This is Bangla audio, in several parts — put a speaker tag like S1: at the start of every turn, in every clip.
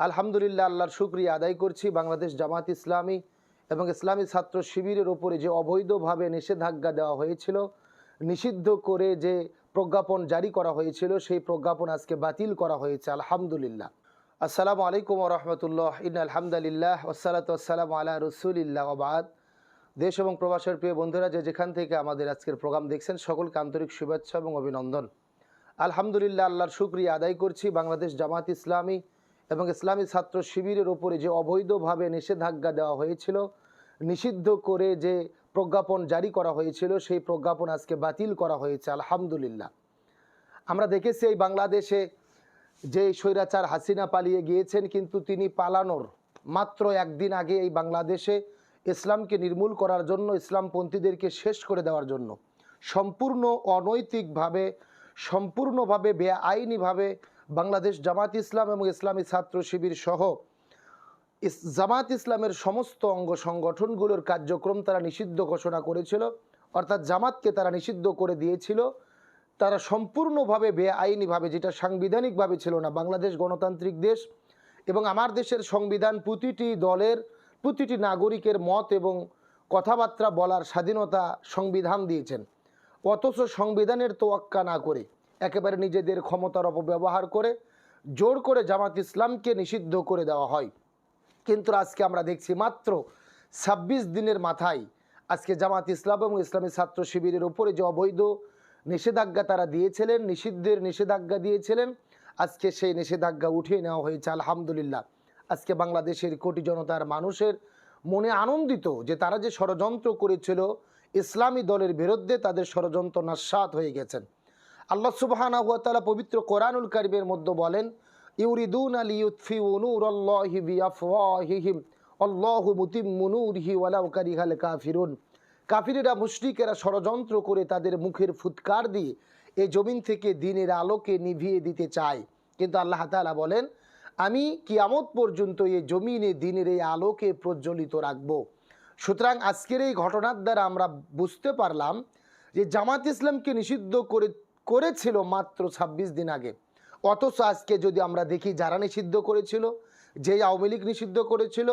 S1: আলহামদুলিল্লাহ, আল্লাহর শুক্রিয়া আদায় করছি। বাংলাদেশ জামাত ইসলামী এবং ইসলামী ছাত্র শিবিরের ওপরে যে অবৈধভাবে নিষেধাজ্ঞা দেওয়া হয়েছিল, নিষিদ্ধ করে যে প্রজ্ঞাপন জারি করা হয়েছিল, সেই প্রজ্ঞাপন আজকে বাতিল করা হয়েছে। আলহামদুলিল্লাহ। আসসালামু আলাইকুম রহমতুল্লাহ। ইন আলহামদুলিল্লাহ ওসালাত আসসালাম আলা রসুলিল্লাহ আবাদ দেশ এবং প্রবাসের প্রিয় বন্ধুরা, যে যেখান থেকে আমাদের আজকের প্রোগ্রাম দেখছেন, সকলকে আন্তরিক শুভেচ্ছা এবং অভিনন্দন। আলহামদুলিল্লাহ, আল্লাহর শুক্রিয়া আদায় করছি। বাংলাদেশ জামাত ইসলামী এবং ইসলামী ছাত্র শিবিরের ওপরে যে অবৈধভাবে নিষেধাজ্ঞা দেওয়া হয়েছিল, নিষিদ্ধ করে যে প্রজ্ঞাপন জারি করা হয়েছিল, সেই প্রজ্ঞাপন আজকে বাতিল করা হয়েছে, আলহামদুলিল্লাহ। আমরা দেখেছি এই বাংলাদেশে যে স্বৈরাচার হাসিনা পালিয়ে গিয়েছেন, কিন্তু তিনি পালানোর মাত্র একদিন আগে এই বাংলাদেশে ইসলামকে নির্মূল করার জন্য, ইসলামপন্থীদেরকে শেষ করে দেওয়ার জন্য, সম্পূর্ণ অনৈতিকভাবে, সম্পূর্ণভাবে বেআইনিভাবে বাংলাদেশ জামাত ইসলাম এবং ইসলামী ছাত্র শিবির সহ জামাত ইসলামের সমস্ত অঙ্গ সংগঠনগুলোর কার্যক্রম তারা নিষিদ্ধ ঘোষণা করেছিল। অর্থাৎ জামাতকে তারা নিষিদ্ধ করে দিয়েছিল। তারা সম্পূর্ণভাবে বেআইনিভাবে, যেটা সাংবিধানিকভাবে ছিল না, বাংলাদেশ গণতান্ত্রিক দেশ এবং আমার দেশের সংবিধান প্রতিটি দলের, প্রতিটি নাগরিকের মত এবং কথাবার্তা বলার স্বাধীনতা সংবিধান দিয়েছেন। অথচ সংবিধানের তোয়াক্কা না করে একেবারে নিজেদের ক্ষমতার অপব্যবহার করে জোর করে জামাত ইসলামকে নিষিদ্ধ করে দেওয়া হয়। কিন্তু আজকে আমরা দেখছি মাত্র ছাব্বিশ দিনের মাথায় আজকে জামাত ইসলাম এবং ইসলামী ছাত্র শিবিরের উপরে যে অবৈধ নিষেধাজ্ঞা তারা দিয়েছিলেন, নিষিদ্ধের নিষেধাজ্ঞা দিয়েছিলেন, আজকে সেই নিষেধাজ্ঞা উঠিয়ে নেওয়া হয়েছে আলহামদুলিল্লাহ। আজকে বাংলাদেশের কোটি জনতার মানুষের মনে আনন্দিত যে তারা যে ষড়যন্ত্র করেছিল, ইসলামী দলের বিরুদ্ধে তাদের ষড়যন্ত্র নাস্বাত হয়ে গেছেন। আল্লাহ সুবহানা হুয়া তাআলা পবিত্র কোরআনুল কারিমের মধ্যে বলেন, ইউরিদুন আলী ইউতফি উনুর আল্লাহি বিআফওয়াহিহিম, আল্লাহু মুতিম্মু নূরিহি ওয়ালাউ কারিহাল কাফিরুন। কাফিরেরা মুশরিকেরা ষড়যন্ত্র করে তাদের মুখের ফুৎকার দিয়ে এই জমিন থেকে দিনের আলোকে নিভিয়ে দিতে চায়। কিন্তু আল্লাহ তাআলা বলেন, আমি কিয়ামত পর্যন্ত এই জমিনে দিনের এই আলোকে প্রজ্বলিত রাখব। সুতরাং আজকের এই ঘটনার দ্বারা আমরা বুঝতে পারলাম যে জামাত ইসলামকে নিষিদ্ধ করে করেছিল মাত্র ২৬ দিন আগে। অথচ আজকে যদি আমরা দেখি যারা নিষিদ্ধ করেছিল, যেই আওয়ামী লীগ নিষিদ্ধ করেছিল,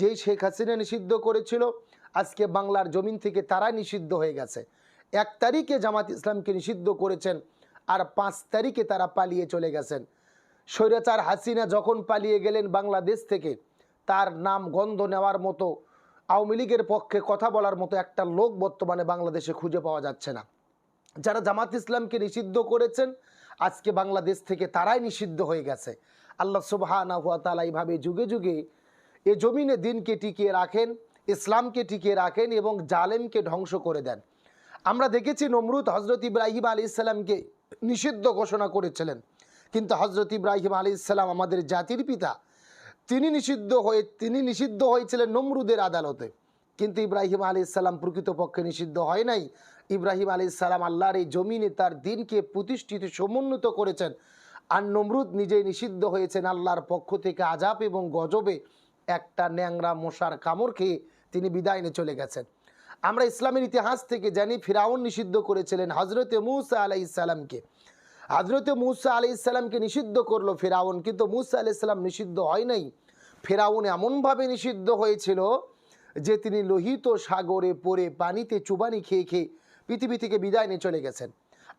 S1: যেই শেখ হাসিনা নিষিদ্ধ করেছিল, আজকে বাংলার জমিন থেকে তারা নিষিদ্ধ হয়ে গেছে। এক তারিখে জামাত ইসলামকে নিষিদ্ধ করেছেন আর পাঁচ তারিখে তারা পালিয়ে চলে গেছেন। স্বৈরাচার হাসিনা যখন পালিয়ে গেলেন বাংলাদেশ থেকে, তার নাম গন্ধ নেওয়ার মতো, আওয়ামী লীগের পক্ষে কথা বলার মতো একটা লোক বর্তমানে বাংলাদেশে খুঁজে পাওয়া যাচ্ছে না। যারা জামাত ইসলামকে নিষিদ্ধ করেছেন, আজকে বাংলাদেশ থেকে তারাই নিষিদ্ধ হয়ে গেছে। আল্লাহ তাআলা এইভাবে যুগে যুগে এ জমিনে দিনকে টিকিয়ে রাখেন, ইসলামকে টিকিয়ে রাখেন এবং জালেমকে ধ্বংস করে দেন। আমরা দেখেছি নমরুদ হজরত ইব্রাহিম আলী ইসলামকে নিষিদ্ধ ঘোষণা করেছিলেন। কিন্তু হজরত ইব্রাহিম আলী ইসলাম আমাদের জাতির পিতা। তিনি নিষিদ্ধ হয়ে, তিনি নিষিদ্ধ হয়েছিলেন নমরুদের আদালতে। কিন্তু ইব্রাহিম আলী ইসলাম প্রকৃতপক্ষে নিষিদ্ধ হয় নাই। ইব্রাহিম আলী ইসলাম আল্লাহর এই জমিনে তার দিনকে প্রতিষ্ঠিত সমুন্নত করেছেন। আর নমরুদ নিজেই নিষিদ্ধ হয়েছেন আল্লাহর পক্ষ থেকে আজাব এবং গজবে একটা ন্যাংরা মশার কামড় খেয়ে তিনি বিদায় নিয়ে চলে গেছেন। আমরা ইসলামের ইতিহাস থেকে জানি ফিরাউন নিষিদ্ধ করেছিলেন হজরতে মুসা আলাই ইসলামকে হজরতে মুসা আলি ইসলামকে নিষিদ্ধ করল ফেরাউন, কিন্তু মুসা আলি ইসলাম নিষিদ্ধ হয় নাই। ফেরাউন এমনভাবে নিষিদ্ধ হয়েছিল যে তিনি লোহিত সাগরে পড়ে পানিতে চুবানি খেয়ে খেয়ে পৃথিবী থেকে বিদায় নিয়ে চলে গেছেন।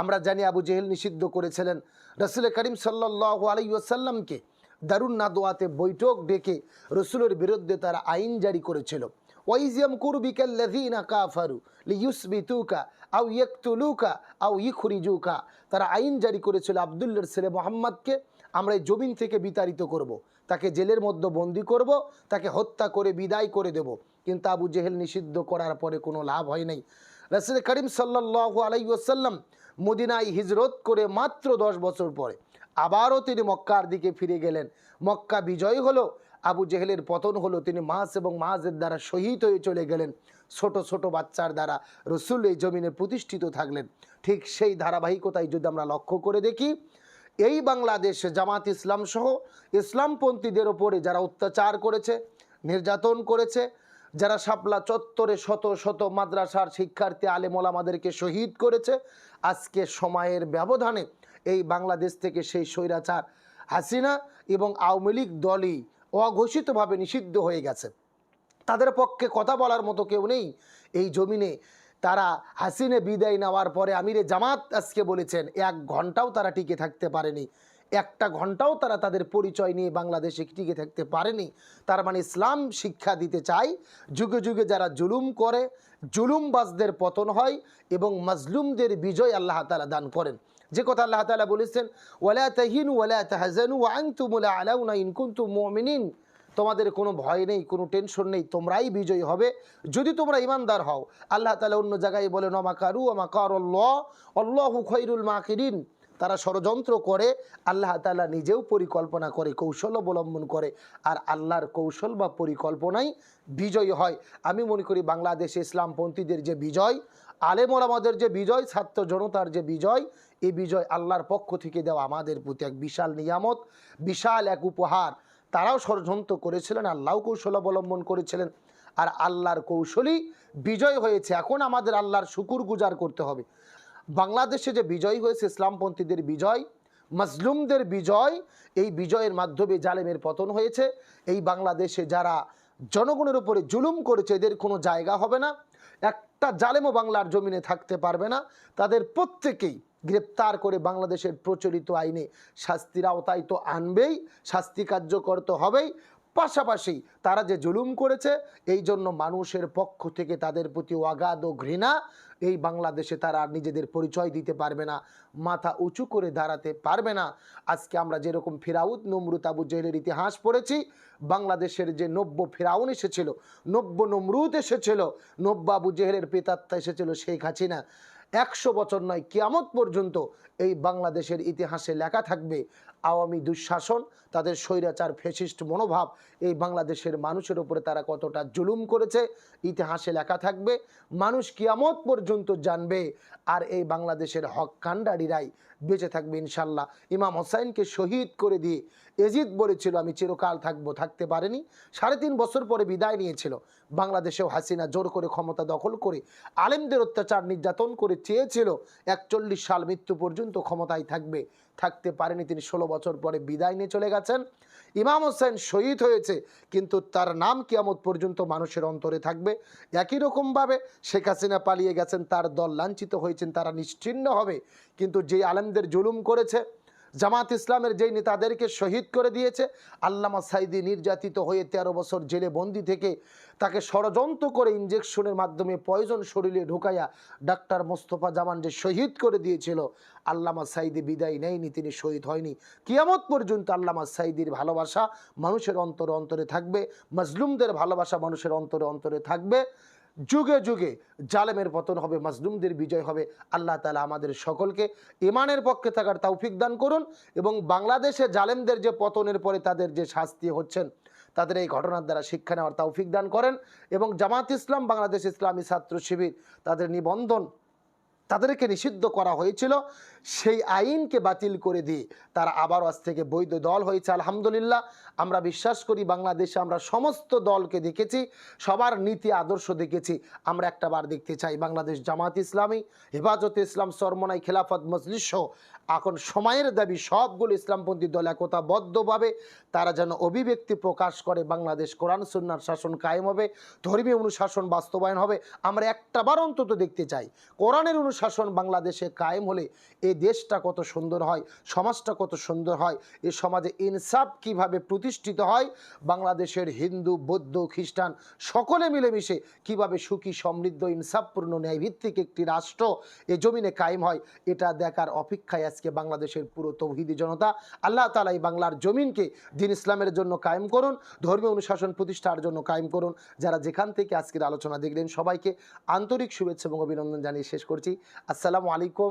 S1: আমরা জানি আবু জেহেল নিষিদ্ধ করেছিলেন। রসুল করিম সাল্লাহ আলাইসাল্লামকে দারুণ নাদোয়াতে বৈঠক ডেকে রসুলের বিরুদ্ধে তারা আইন জারি করেছিল। ওয়াইজিয়াম কুরবিকাল্লাযীনা কাফারু লিইউসবিতুকা আও ইয়াকতুলুকা আও ইখরিজুকা। তারা আইন জারি করেছিল আব্দুল্লাহর ছেলে মোহাম্মদকে। আমরা এই জমিন থেকে বিতাড়িত করব। তাকে জেলের মধ্যে বন্দি করব। তাকে হত্যা করে বিদায় করে দেব। কিন্তু আবু জেহেল নিষিদ্ধ করার পরে কোনো লাভ হয় নাই। রাসুল করিম সাল্লাহ আলাই ওসাল্লাম মদিনায় হিজরত করে মাত্র দশ বছর পরে আবারও তিনি মক্কার দিকে ফিরে গেলেন। মক্কা বিজয় হলো, আবু জেহেলের পতন হলো, তিনি মাস এবং মাসের দ্বারা শহীদ হয়ে চলে গেলেন। ছোট ছোট বাচ্চার দ্বারা রসুল এই জমিনে প্রতিষ্ঠিত থাকলেন। ঠিক সেই ধারাবাহিকতায় যদি আমরা লক্ষ্য করে দেখি, এই বাংলাদেশে জামাত ইসলাম সহ ইসলামপন্থীদের ওপরে যারা অত্যাচার করেছে, নির্যাতন করেছে যারা শাপলা চত্বরে শত শত মাদ্রাসার শিক্ষার্থী আলেমোলামাদেরকে শহীদ করেছে, আজকে সময়ের ব্যবধানে এই বাংলাদেশ থেকে সেই স্বৈরাচার হাসিনা এবং আওয়ামী লীগ দলই অঘোষিতভাবে নিষিদ্ধ হয়ে গেছে। তাদের পক্ষে কথা বলার মতো কেউ নেই। এই জমিনে তারা হাসিনে বিদায় নেওয়ার পরে আমিরে জামাত আজকে বলেছেন, এক ঘন্টাও তারা টিকে থাকতে পারেনি। একটা ঘন্টাও তারা তাদের পরিচয় নিয়ে বাংলাদেশে টিকে থাকতে পারেনি। তার মানে ইসলাম শিক্ষা দিতে চাই যুগে যুগে যারা জুলুম করে, জুলুমবাজদের পতন হয় এবং মাজলুমদের বিজয় আল্লাহ তালা দান করেন। যে কথা আল্লাহ তালা বলেছেন, ওয়ালা তাহিনু ওয়ালা তাহাজানু ওয়াংতুমুলা আলাউনা ইনকুন্তুম মুমিনিন। তোমাদের কোনো ভয় নেই, কোনো টেনশন নেই, তোমরাই বিজয়ী হবে। যদি তোমরা ইমানদার হও, আল্লাহ তালা অন্য জায়গায় বলে নমাকারু আমাকার অল্লাহ খৈরুল মাকিরিন। তারা ষড়যন্ত্র করে, আল্লাহ তালা নিজেও পরিকল্পনা করে, কৌশল অবলম্বন করে, আর আল্লাহর কৌশল বা পরিকল্পনাই বিজয়ী হয়। আমি মনে করি বাংলাদেশে ইসলামপন্থীদের যে বিজয় আলেমর আমাদের যে বিজয়, ছাত্র জনতার যে বিজয়, এই বিজয় আল্লাহর পক্ষ থেকে দেওয়া আমাদের প্রতি এক বিশাল নিয়ামত, বিশাল এক উপহার। তারাও ষড়যন্ত্র করেছিলেন আল্লাহ কৌশল অবলম্বন করেছিলেন, আর আল্লাহর কৌশলই বিজয় হয়েছে। এখন আমাদের আল্লাহর শুকুর গুজার করতে হবে। বাংলাদেশে যে বিজয় হয়েছে ইসলামপন্থীদের বিজয় মজলুমদের বিজয়, এই বিজয়ের মাধ্যমে জালেমের পতন হয়েছে। এই বাংলাদেশে যারা জনগণের উপরে জুলুম করেছে, এদের কোনো জায়গা হবে না। একটা জালেমও বাংলার জমিনে থাকতে পারবে না। তাদের প্রত্যেকেই গ্রেপ্তার করে বাংলাদেশের প্রচলিত আইনে শাস্তির আওতায় তো আনবেই, শাস্তি কার্যকর তো হবেই। পাশাপাশি তারা যে জুলুম করেছে, এই জন্য মানুষের পক্ষ থেকে তাদের প্রতি অগাধ ও ঘৃণা, এই বাংলাদেশে তারা নিজেদের পরিচয় দিতে পারবে না, মাথা উঁচু করে দাঁড়াতে পারবে না। আজকে আমরা যেরকম ফিরাউদ নমরুত আবু জেহেলের ইতিহাস পড়েছি, বাংলাদেশের যে নব্য ফেরাউন এসেছিল, নব্য নমরুদ এসেছিল, নব্য আবু জেহেলের পেতাত্তা এসেছিল শেখ হাসিনা। একশো বছর নয়, কিয়ামত পর্যন্ত এই বাংলাদেশের ইতিহাসে লেখা থাকবে আওয়ামী দুঃশাসন, তাদের স্বৈরাচার ফেসিস্ট মনোভাব, এই বাংলাদেশের মানুষের উপরে তারা কতটা জুলুম করেছে, ইতিহাসে লেখা থাকবে, মানুষ কিয়ামত পর্যন্ত জানবে, আর এই বাংলাদেশের হক কাণ্ডারিরাই বেঁচে থাকবে ইনশাল্লাহ। ইমাম হোসাইনকে শহীদ করে দিয়ে এজিদ বলেছিল, আমি চিরকাল থাকব, থাকতে পারেনি। সাড়ে তিন বছর পরে বিদায় নিয়েছিল। বাংলাদেশেও হাসিনা জোর করে ক্ষমতা দখল করে আলেমদের অত্যাচার নির্যাতন করে চেয়েছিল, একচল্লিশ সাল মৃত্যু পর্যন্ত ক্ষমতায় থাকবে, থাকতে পারেনি তিনি। ষোলো বছর পরে বিদায় নিয়ে চলে গেছেন। ইমাম হোসেন শহীদ হয়েছে, কিন্তু তার নাম কিয়ামত পর্যন্ত মানুষের অন্তরে থাকবে। একই রকমভাবে শেখ হাসিনা পালিয়ে গেছেন, তার দল লাঞ্ছিত হয়েছেন, তারা নিশ্চিন্ন হবে। কিন্তু যে আলেমদের জুলুম করেছে জামাত ইসলামের যেই নেতাদেরকে শহীদ করে দিয়েছে, আল্লামা সাইদি নির্যাতিত হয়ে তেরো বছর জেলে বন্দি থেকে তাকে ষড়যন্ত্র করে ইঞ্জেকশনের মাধ্যমে পয়জন শরীরে ঢুকাইয়া ডাক্তার মোস্তফা জামান যে শহীদ করে দিয়েছিল, আল্লামা সাইদি বিদায় নেয়নি, তিনি শহীদ হয়নি। কিয়ামত পর্যন্ত আল্লামা সাইদির ভালোবাসা মানুষের অন্তরে অন্তরে থাকবে, মজলুমদের ভালোবাসা মানুষের অন্তরে অন্তরে থাকবে। যুগে যুগে জালেমের পতন হবে, মাজলুমদের বিজয় হবে। আল্লাহ তালা আমাদের সকলকে ইমানের পক্ষে থাকার তৌফিক দান করুন এবং বাংলাদেশে জালেমদের যে পতনের পরে তাদের যে শাস্তি হচ্ছেন, তাদের এই ঘটনার দ্বারা শিক্ষা নেওয়ার তৌফিক দান করেন এবং জামাত ইসলাম, বাংলাদেশ ইসলামী ছাত্র শিবির, তাদের নিবন্ধন তাদেরকে নিষিদ্ধ করা হয়েছিল সেই আইনকে বাতিল করে দিয়ে তারা আবার আজ থেকে বৈধ দল হয়েছে, আলহামদুলিল্লাহ। আমরা বিশ্বাস করি বাংলাদেশে আমরা সমস্ত দলকে দেখেছি, সবার নীতি আদর্শ দেখেছি। আমরা একটা বার দেখতে চাই, বাংলাদেশ জামাত ইসলামী, হেফাজতে ইসলাম, সরমনাই, খেলাফত, মজলিস এখন সময়ের দাবি, সবগুলো ইসলামপন্থী দল একতাবদ্ধভাবে তারা যেন অভিব্যক্তি প্রকাশ করে, বাংলাদেশ কোরআন, সুন্নার শাসন কায়েম হবে, ধর্মীয় অনুশাসন বাস্তবায়ন হবে। আমরা একটাবার অন্তত দেখতে চাই, কোরআনের অনুশাসন বাংলাদেশে কায়েম হলে এই দেশটা কত সুন্দর হয়, সমাজটা কত সুন্দর হয়, এ সমাজে ইনসাফ কীভাবে প্রতিষ্ঠিত হয়, বাংলাদেশের হিন্দু, বৌদ্ধ, খ্রিস্টান সকলে মিলেমিশে কীভাবে সুখী, সমৃদ্ধ, ইনসাফপূর্ণ, ন্যায়ভিত্তিক একটি রাষ্ট্র এ জমিনে কায়েম হয়, এটা দেখার অপেক্ষায় আজকে বাংলাদেশের পুরো তৌহিদি জনতা, আল্লাহ তালা এই বাংলার জমিনকে দিন ইসলামের জন্য কায়েম করুন, ধর্মীয় অনুশাসন প্রতিষ্ঠার জন্য কায়েম করুন, যারা যেখান থেকে আজকের আলোচনা দেখলেন সবাইকে আন্তরিক শুভেচ্ছা এবং অভিনন্দন জানিয়ে শেষ করছি। আসসালামু আলাইকুম